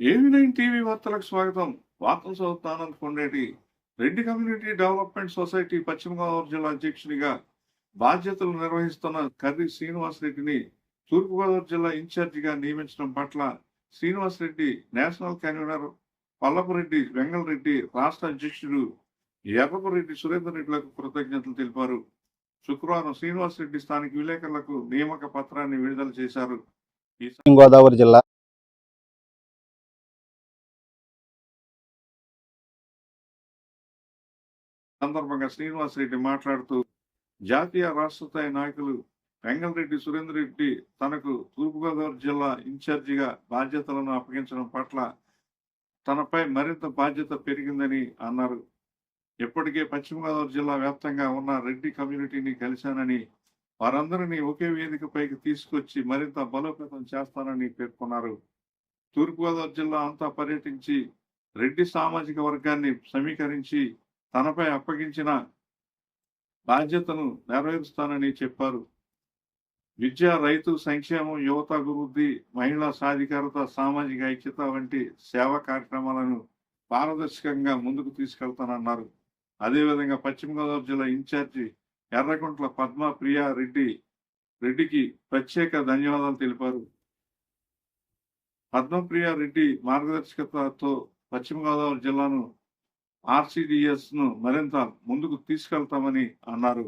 ఏవి nine TV వార్తలకు స్వాగతం. వార్తలు చదువుతానంద Kondeti Reddy community development society Paschima Godavari జిల్లా అధ్యక్షునిగా బాధ్యతలు నిర్వహిస్తున్న కర్రి శ్రీనివాస్ రెడ్డిని తూర్పుగోదావరి జిల్లా ఇన్ఛార్జిగా నియమించడం పట్ల శ్రీనివాస్ రెడ్డి నేషనల్ కన్వీనర్ పల్లపురెడ్డి వెంగళరెడ్డి రాష్ట్ర అధ్యక్షుడు ఎర్రపురెడ్డి సురేందర్ రెడ్డిలకు కృతజ్ఞతలు తెలిపారు. శుక్రవారం శ్రీనివాస్ రెడ్డి స్థానిక విలేకరులకు నియామక పత్రాన్ని విడుదల చేశారు. గోదావరి జిల్లా సందర్భంగా శ్రీనివాస్ రెడ్డి మాట్లాడుతూ జాతీయ రాష్ట్ర స్థాయి నాయకులు వెంగళరెడ్డి సురేందర్ రెడ్డి తనకు తూర్పుగోదావరి జిల్లా ఇన్ఛార్జిగా బాధ్యతలను అప్పగించడం పట్ల తనపై మరింత బాధ్యత పెరిగిందని అన్నారు. ఇప్పటికే పశ్చిమ గోదావరి జిల్లా వ్యాప్తంగా ఉన్న రెడ్డి కమ్యూనిటీని కలిశానని వారందరినీ ఒకే వేదికపైకి తీసుకొచ్చి మరింత బలోపేతం చేస్తానని పేర్కొన్నారు. తూర్పుగోదావరి జిల్లా అంతా పర్యటించి రెడ్డి సామాజిక వర్గాన్ని సమీకరించి తనపై అప్పగించిన బాధ్యతను నెరవేరుస్తానని చెప్పారు. విద్య రైతు సంక్షేమం యువత అభివృద్ధి మహిళా సాధికారత సామాజిక ఐక్యత వంటి సేవా కార్యక్రమాలను పారదర్శకంగా ముందుకు తీసుకెళ్తానన్నారు. అదేవిధంగా పశ్చిమ గోదావరి జిల్లా ఇన్ఛార్జి ఎర్రకుంట్ల పద్మ ప్రియా రెడ్డి రెడ్డికి ప్రత్యేక ధన్యవాదాలు తెలిపారు. పద్మప్రియ రెడ్డి మార్గదర్శకతతో పశ్చిమ గోదావరి జిల్లాను ఆర్సిడిఎస్ను మరింత ముందుకు తీసుకెళ్తామని అన్నారు.